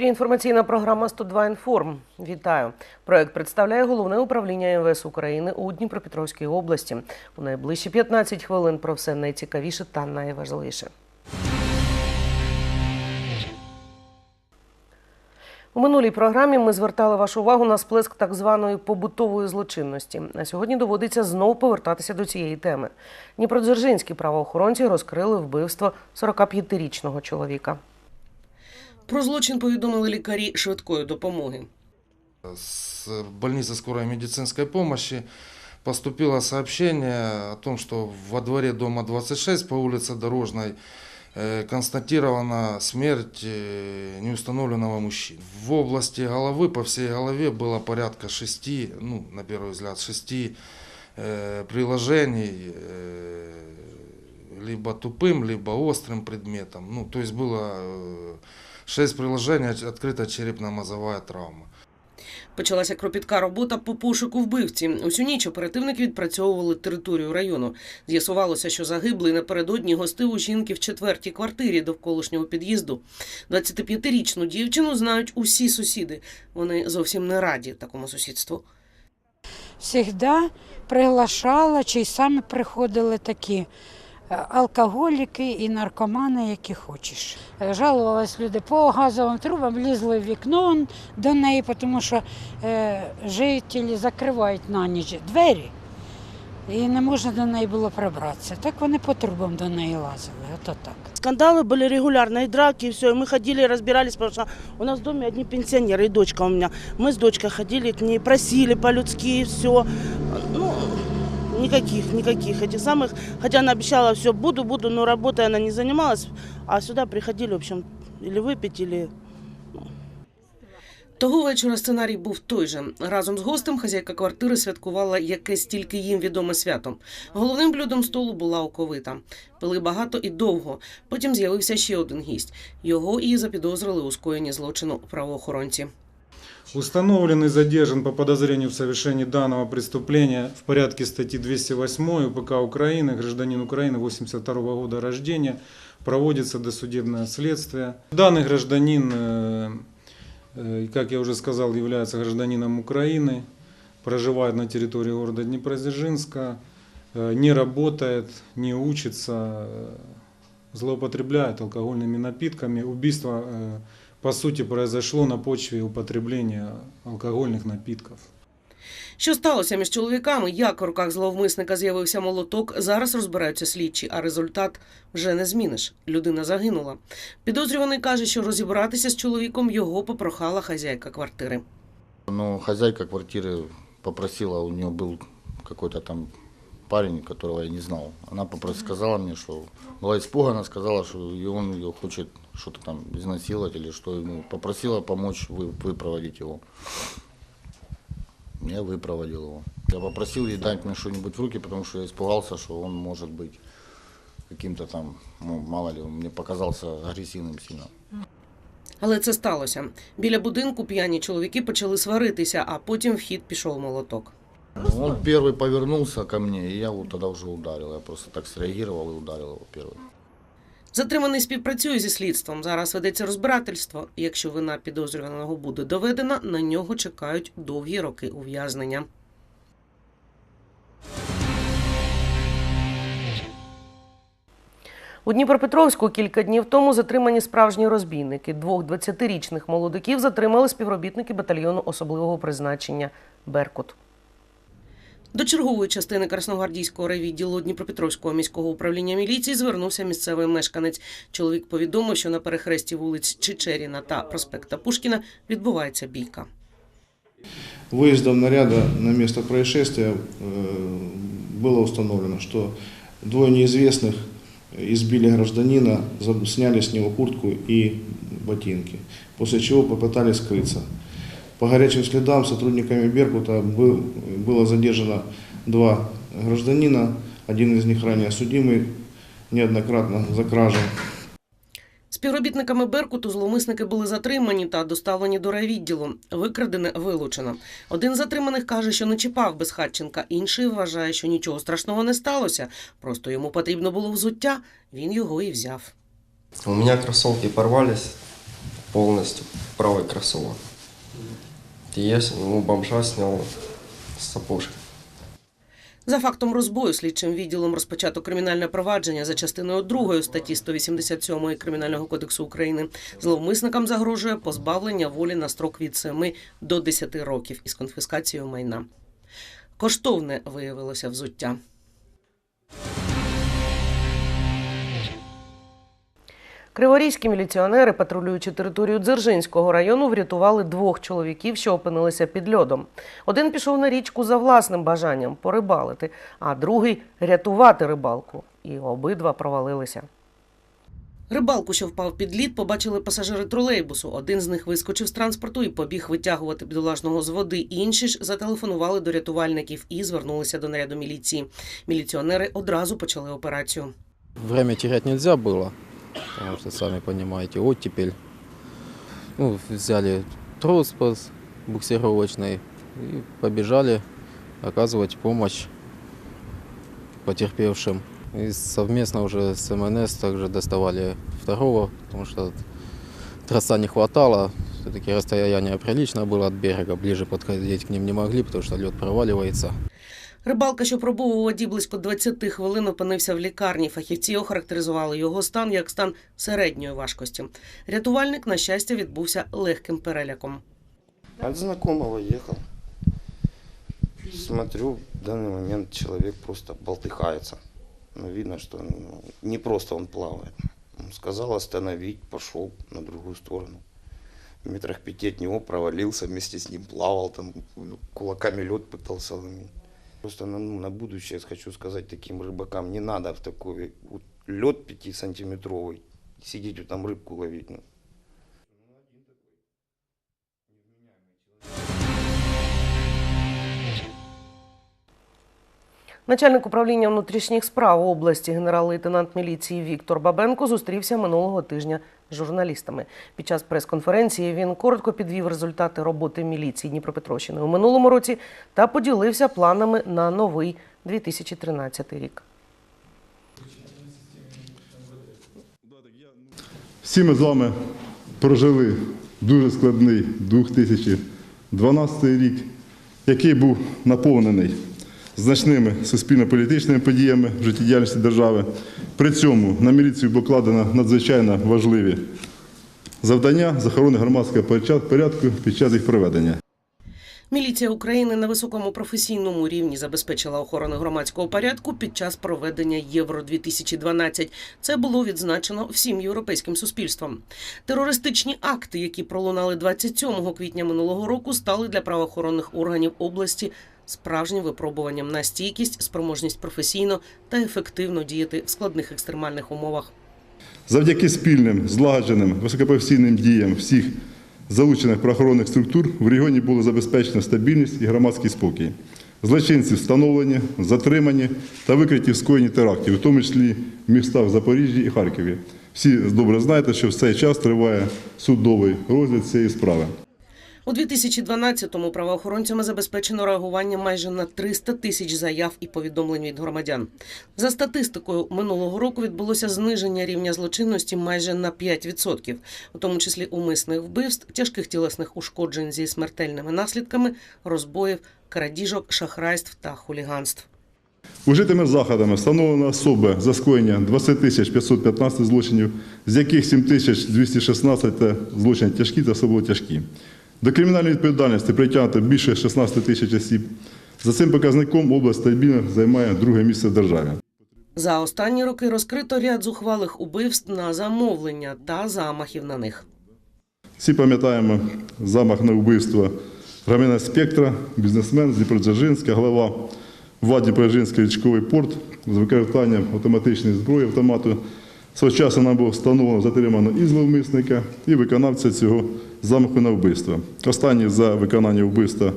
ефірі інформаційна програма «102 інформ. Вітаю. Проект представляє головне управління МВС України у Дніпропетровській області. У найближчі 15 хвилин про все найцікавіше та найважливіше. У минулій програмі ми звертали вашу увагу на сплеск так званої побутової злочинності. А сьогодні доводиться знову повертатися до цієї теми. Дніпродзержинські правоохоронці розкрили вбивство 45-річного чоловіка. Про злочин повідомили лікарі швидкої допомоги. С больницы скорой медицинской помощи поступило сообщение о том, что во дворе дома 26 по улице Дорожной э, констатирована смерть э, неустановленного мужчины. В области головы, по всей голове было порядка шести, ну, на первый взгляд, шести э, приложений, э, либо тупым, либо острым предметом. Ну, то есть было э, шесть приложений, открыта черепно-мозовая травма. Почалася кропітка робота по пошуку вбивці. Усю ніч оперативники відпрацьовували територію району. З'ясувалося, що загиблий напередодні гостив у жінки в четвертій квартирі довколишнього під'їзду. 25-річну дівчину знають усі сусіди. Вони зовсім не раді такому сусідству. Всегда приглашала, чи й самі приходили такі алкоголіки і наркомани, які хочеш. Е, Жалувались люди по газовим трубам, лізли в вікно до неї, тому що е, жителі закривають на ніч двері. І не можна до неї було пробратися. Так вони по трубам до неї лазили. Ото так. Скандалы были регулярные, драки, и все. И мы ходили, разбирались, потому что у нас в доме одни пенсионеры, и дочка у меня. Мы с дочкой ходили к ней, просили по-людски, все. Ну, никаких, никаких этих самых. Хотя она обещала, все, буду, буду, но работой она не занималась. А сюда приходили, в общем, или выпить, или Того вечора сценарій був той же. Разом з гостем хазяйка квартири святкувала якесь тільки їм відоме свято. Головним блюдом столу була оковита. Пили багато і довго. Потім з'явився ще один гість. Його і запідозрили у скоєнні злочину правоохоронці. Установлен и задержан по подозрению в совершении данного преступления в порядке статьи 208 УПК Украины, гражданин Украины 82 года рождения, проводится досудебное следствие. Данный гражданин, э, э, как я уже сказал, является гражданином Украины, проживает на территории города Днепродзержинска, э, не работает, не учится, злоупотребляет алкогольными напитками. Убийство по сути, произошло на почве употребления алкогольных напитков. Що сталося між чоловіками? Як у руках зловмисника з'явився молоток? Зараз розбираються слідчі, а результат вже не зміниш. Людина загинула. Підозрюваний каже, що розібратися з чоловіком його попрохала хазяйка квартири. Но хозяйка квартиры попросила, у нее был какой-то там парень, которого я не знал. Она попросила, сказала мне, что была испугана, сказала, что и он ее хочет что-то там изнасиловать или что ему. Попросила помочь вы, выпроводить его. Я выпроводил его. Я попросил ей дать мне что-нибудь в руки, потому что я испугался, что он может быть каким-то там, ну, мало ли, он мне показался агрессивным сильно. Але це сталося. Біля будинку п'яні чоловіки почали сваритися, а потім в хід пішов молоток. Он первый повернулся ко мне, и я его тогда уже ударил. Я просто так среагировал и ударил его первый. Затриманий співпрацює зі слідством. Зараз ведеться розбирательство. Якщо вина підозрюваного буде доведена, на нього чекають довгі роки ув'язнення. У Дніпропетровську кілька днів тому затримані справжні розбійники. Двох 20-річних молодиків затримали співробітники батальйону особливого призначення Беркут. До чергової частини Красногвардійського райвідділу Дніпропетровського міського управління міліції звернувся місцевий мешканець. Чоловік повідомив, що на перехресті вулиць Чечеріна та проспекта Пушкіна відбувається бійка. Выездом наряда на место происшествия э, было установлено, что двое неизвестных избили гражданина, за- сняли с него куртку и ботинки, после чего попытались скрыться. По горячим следам сотрудниками Беркута был- было задержано два гражданина, один из них ранее судимый неоднократно за кражу. Співробітниками Беркуту зловмисники були затримані та доставлені до райвідділу. Викрадене вилучено. Один з затриманих каже, що не чіпав безхатченка, інший вважає, що нічого страшного не сталося. Просто йому потрібно було взуття. Він його і взяв. У меня кроссовки порвались, полностью правый кроссовок. Есть, ну, бомжа снял з сапожки. За фактом розбою слідчим відділом розпочато кримінальне провадження за частиною 2 статті 187 Кримінального кодексу України. Зловмисникам загрожує позбавлення волі на строк від 7 до 10 років із конфіскацією майна. Коштовне виявилося взуття. Криворізькі міліціонери, патрулюючи територію Дзержинського району, врятували двох чоловіків, що опинилися під льодом. Один пішов на річку за власним бажанням порибалити, а другий рятувати рибалку. І обидва провалилися. Рибалку, що впав під лід, побачили пасажири тролейбусу. Один з них вискочив з транспорту і побіг витягувати бідолашного з води. Інші ж зателефонували до рятувальників і звернулися до наряду міліції. Міліціонери одразу почали операцію. Время терять нельзя было, потому что, сами понимаете, оттепель. Ну, взяли трос буксировочный и побежали оказывать помощь потерпевшим. И совместно уже с МНС также доставали второго, потому что трасса не хватало. Все-таки расстояние приличное было от берега, ближе подходить к ним не могли, потому что лед проваливается. Рибалка, що пробув у воді близько 20 хвилин, опинився в лікарні. Фахівці охарактеризували його стан як стан середньої важкості. Рятувальник, на щастя, відбувся легким переляком. От знакомого ехал. Смотрю, в данный момент человек просто болтыхается. Ну, видно, что ну, не просто он плавает. Он сказал остановить, пошел на другую сторону. В метрах пяти от него провалился, вместе с ним плавал, там ну, кулаками лед пытался ломить. Просто на, ну, на будущее хочу сказать таким рыбакам, не надо в такой вот лед пятисантиметровый сидеть вот там рыбку ловить. Ну, Начальник управління внутрішніх справ області генерал-лейтенант міліції Віктор Бабенко зустрівся минулого тижня з журналістами. Під час прес-конференції він коротко підвів результати роботи міліції Дніпропетровщини у минулому році та поділився планами на новий 2013 рік. Всі ми з вами прожили дуже складний 2012 рік, який був наповнений значними суспільно-політичними подіями в життєдіяльності держави. При цьому на міліцію покладено надзвичайно важливі завдання з охорони громадського порядку під час їх проведення. Міліція України на високому професійному рівні забезпечила охорону громадського порядку під час проведення Євро 2012 Це було відзначено всім європейським суспільством. Терористичні акти, які пролунали 27 квітня минулого року, стали для правоохоронних органів області справжнім випробуванням на стійкість, спроможність професійно та ефективно діяти в складних екстремальних умовах. Завдяки спільним, злагодженим, високопрофесійним діям всіх залучених правоохоронних структур в регіоні було забезпечено стабільність і громадський спокій. Злочинці встановлені, затримані та викриті в скоєнні терактів, в тому числі в містах Запоріжжі і Харкові. Всі добре знаєте, що в цей час триває судовий розгляд цієї справи. У 2012-му правоохоронцями забезпечено реагування майже на 300 тисяч заяв і повідомлень від громадян. За статистикою минулого року відбулося зниження рівня злочинності майже на 5%, у тому числі умисних вбивств, тяжких тілесних ушкоджень зі смертельними наслідками, розбоїв, крадіжок, шахрайств та хуліганств. Ужитими заходами встановлено особи за скоєння 20 тисяч 515 злочинів, з яких 7 тисяч 216 злочини тяжкі та особливо тяжкі. До кримінальної відповідальності притягнуто більше 16 тисяч осіб. За цим показником область стабільно займає друге місце в державі. За останні роки розкрито ряд зухвалих убивств на замовлення та замахів на них. Всі пам'ятаємо замах на вбивство громадянина Спектра, бізнесмен з Дніпродзержинська, глава ВАД Дніпродзержинський річковий порт з використанням автоматичної зброї автомату. Свого часу нам було встановлено, затримано і зловмисника, і виконавця цього замаху на вбивство. Останній за виконання вбивства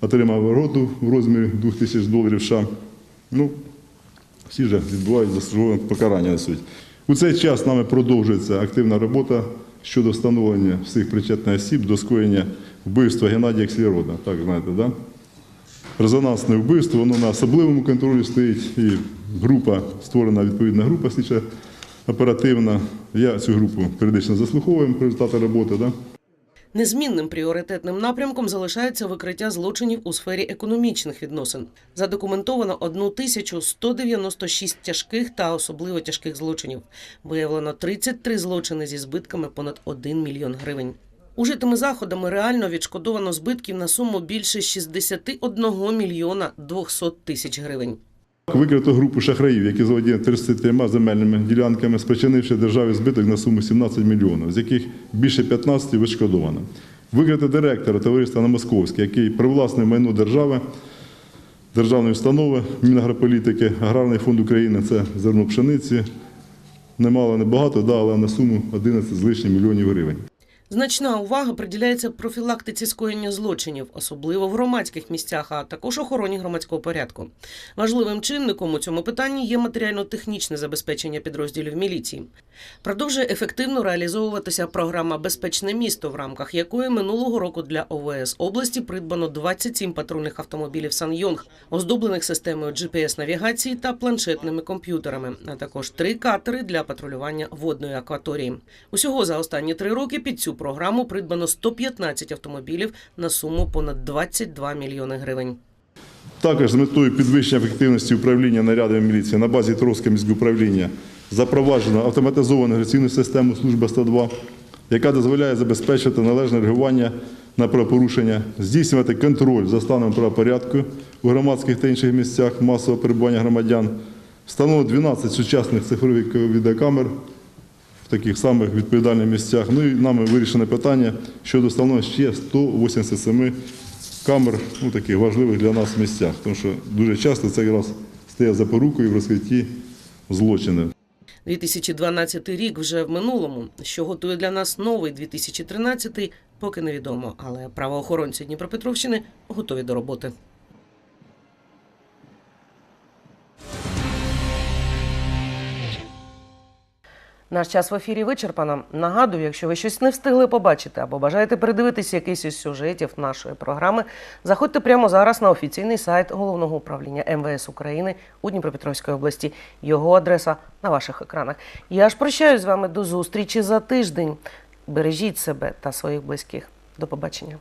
отримав вигоду в розмірі 2000 доларів США. Ну, всі вже відбувають заслужене покарання несуть. У цей час нами продовжується активна робота щодо встановлення всіх причетних осіб до скоєння вбивства Геннадія Кслірода. Так, знаєте, да? Резонансне вбивство, воно на особливому контролі стоїть, і група, створена відповідна група слідча оперативно. Я цю групу періодично заслуховуємо про результати роботи. Да? Незмінним пріоритетним напрямком залишається викриття злочинів у сфері економічних відносин. Задокументовано 1196 тяжких та особливо тяжких злочинів. Виявлено 33 злочини зі збитками понад 1 мільйон гривень. Ужитими заходами реально відшкодовано збитків на суму більше 61 мільйона 200 тисяч гривень. Викрито групу шахраїв, які заволоділи 33 земельними ділянками, спричинивши державі збиток на суму 17 мільйонів, з яких більше 15 відшкодовано. Викрито директора товариства на Московське, який привласнив майно держави, державної установи, Мінагрополітики, Аграрний фонд України це зерно пшениці. Немало, небагато, да, але на суму 11 з лишнім мільйонів гривень. Значна увага приділяється профілактиці скоєння злочинів, особливо в громадських місцях, а також охороні громадського порядку. Важливим чинником у цьому питанні є матеріально-технічне забезпечення підрозділів міліції. Продовжує ефективно реалізовуватися програма Безпечне місто, в рамках якої минулого року для ОВС області придбано 27 патрульних автомобілів Сан-Йонг, оздоблених системою GPS-навігації та планшетними комп'ютерами, а також три катери для патрулювання водної акваторії. Усього за останні три роки під цю програму придбано 115 автомобілів на суму понад 22 мільйони гривень. Також з метою підвищення ефективності управління нарядами міліції на базі Тровського міського управління запроваджено автоматизовану агресивну систему служба 102, яка дозволяє забезпечити належне реагування на правопорушення, здійснювати контроль за станом правопорядку у громадських та інших місцях масового перебування громадян. Встановлено 12 сучасних цифрових відеокамер таких самих відповідальних місцях. Ну і нами вирішено питання щодо встановлення ще 187 камер у таких важливих для нас місцях, тому що дуже часто це якраз стає запорукою в розкритті злочинів. 2012 рік вже в минулому. Що готує для нас новий 2013, поки невідомо. Але правоохоронці Дніпропетровщини готові до роботи. Наш час в ефірі вичерпано. Нагадую, якщо ви щось не встигли побачити або бажаєте передивитися якийсь із сюжетів нашої програми, заходьте прямо зараз на офіційний сайт головного управління МВС України у Дніпропетровській області. Його адреса на ваших екранах. Я ж прощаюсь з вами до зустрічі за тиждень. Бережіть себе та своїх близьких. До побачення.